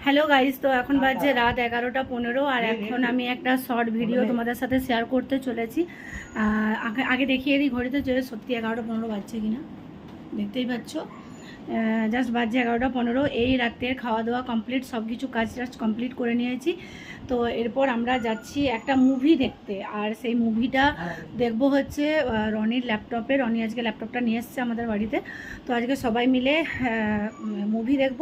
Hello guys তো এখন বাজছে রাত এগারোটা পনেরো আর এখন আমি একটা শর্ট ভিডিও তোমাদের সাথে শেয়ার করতে চলেছি। আগে- আগে দেখিয়ে দিই ঘড়িতে চলে সত্যি এগারোটা পনেরো বাজছে কিনা। দেখতেই পাচ্ছ? জাস্ট বাজে এগারোটা পনেরো, এই রাতের খাওয়া দাওয়া কমপ্লিট সব কিছু কাজ টাজ কমপ্লিট করে নিয়েছি। তো এরপর আমরা যাচ্ছি একটা মুভি দেখতে, আর সেই মুভিটা দেখব হচ্ছে রনির ল্যাপটপে রনি আজকে ল্যাপটপটা নিয়ে এসছে আমাদের বাড়িতে। তো আজকে সবাই মিলে মুভি দেখব।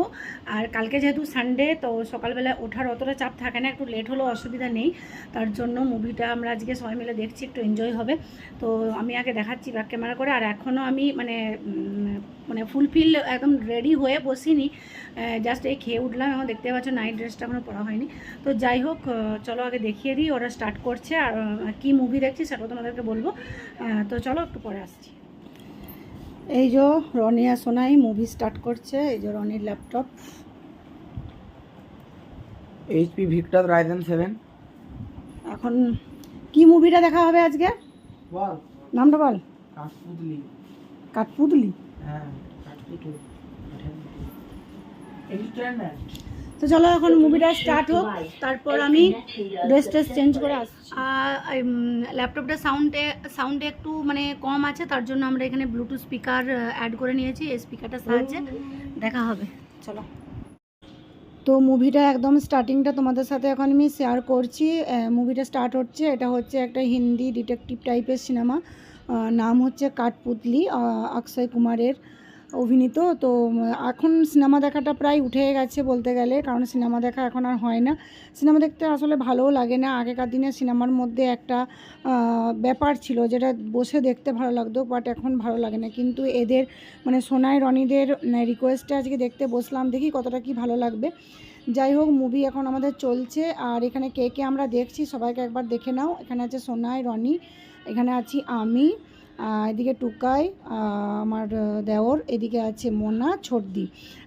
আর কালকে যেহেতু সানডে তো সকালবেলা ওঠার অতটা চাপ থাকে না, একটু লেট হলেও অসুবিধা নেই। তার জন্য মুভিটা আমরা আজকে সবাই মিলে দেখছি, একটু এনজয় হবে। তো আমি আগে দেখাচ্ছি ব্যাক ক্যামেরা করে, আর এখনও আমি মানে মানে ফুলফিল একদম রেডি হয়ে বসিনি। জাস্ট এই খেয়ে উঠলাম এখন দেখতে পাচ্ছ নাইট ড্রেসটা এখনও পরা হয়নি। তো যাই হোক চলো আগে দেখিয়ে দিই ওরা স্টার্ট করছে আর কী মুভি দেখছি সেটা তোমাদেরকে বলব। তো চলো একটু পরে আসছি। এই যে রনিয়া সোনাই মুভি স্টার্ট করছে এই যে রনির laptop HP Victor Ryzen seven এখন কি মুভিটা দেখা হবে আজকে? বল। নামটা বল। কাঠপুতলি। কাঠপুতলি? হ্যাঁ। তো চলো এখন মুভিটা স্টার্ট হোক তারপর আমি ড্রেস ট্রেস চেঞ্জ করে আসছি। ল্যাপটপটা সাউন্ডে সাউন্ডে একটু মানে কম আছে তার জন্য আমরা এখানে ব্লুটুথ স্পিকার অ্যাড করে নিয়েছি এই স্পিকারটার সাহায্যে দেখা হবে। চলো। তো মুভিটা একদম স্টার্টিংটা তোমাদের সাথে এখন আমি শেয়ার করছি। মুভিটা স্টার্ট হচ্ছে এটা হচ্ছে একটা হিন্দি ডিটেকটিভ টাইপের সিনেমা নাম হচ্ছে কাঠপুতলি অক্ষয় কুমারের। অভিনীত, তো এখন সিনেমা দেখাটা প্রায় উঠে গেছে বলতে গেলে, কারণ সিনেমা দেখা এখন আর হয় না। সিনেমা দেখতে আসলে ভালোও লাগে না। আগেকার দিনে সিনেমার মধ্যে একটা ব্যাপার ছিল যেটা বসে দেখতে ভালো লাগতো, বাট এখন ভালো লাগে না। কিন্তু এদের মানে সোনাই রনিদের রিকোয়েস্টে আজকে দেখতে বসলাম, দেখি কতটা কি ভালো লাগবে। যাই হোক মুভি এখন আমাদের চলছে। আর এখানে কে কে আমরা দেখছি, সবাইকে একবার দেখে নাও। এখানে আছে সোনাই রনি, এখানে আছি আমি। এদিকে টুকাই আমার দেওর, এদিকে আছে মোনা ছোটদি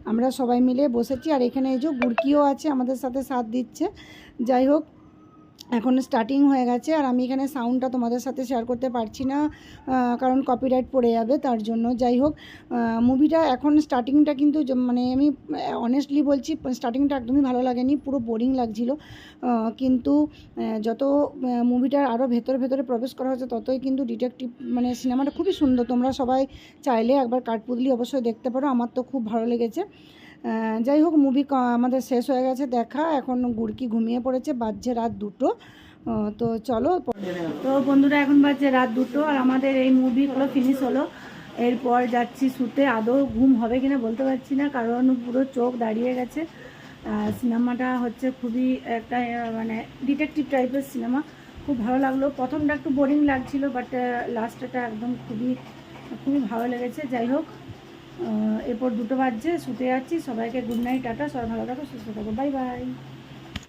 আমরা সবাই মিলে বসেছি। আর এখানে এই যে গুড়কিও আছে, আমাদের সাথে সাথ দিচ্ছে। যাই হোক এখন স্টার্টিং হয়ে গেছে আর আমি এখানে সাউন্ডটা তোমাদের সাথে শেয়ার করতে পারছি না কারণ কপিরাইট পড়ে যাবে তার জন্য। যাই হোক মুভিটা এখন স্টার্টিংটা কিন্তু মানে আমি অনেস্টলি বলছি স্টার্টিংটা একদমই ভালো লাগেনি, পুরো বোরিং লাগছিল। কিন্তু যত মুভিটার আরও ভেতরে ভেতরে প্রবেশ করা হচ্ছে ততই কিন্তু ডিটেকটিভ মানে সিনেমাটা খুবই সুন্দর। তোমরা সবাই চাইলে একবার কাঠপুতলি অবশ্যই দেখতে পারো, আমার তো খুব ভালো লেগেছে। যাই হোক মুভি আমাদের শেষ হয়ে গেছে দেখা। এখন গুড়কি ঘুমিয়ে পড়েছে, বাজছে রাত দুটো। তো চলো তো বন্ধুরা, এখন বাজছে রাত দুটো আর আমাদের এই মুভিগুলো ফিনিশ হলো। এরপর যাচ্ছি শুতে। আদৌ ঘুম হবে কিনা বলতে পারছি না, কারণ পুরো চোখ দাঁড়িয়ে গেছে। সিনেমাটা হচ্ছে খুবই একটা মানে ডিটেকটিভ টাইপের সিনেমা খুব ভালো লাগল। প্রথমটা একটু বোরিং লাগছিল বাট লাস্টটা একদম খুবই খুবই ভালো লেগেছে। যাই হোক এরপর দুটো বাজছে, শুতে যাচ্ছি, সবাইকে গুড নাইট টাটা, সবাই ভালো থাকো, সুস্থ থাকো বাই বাই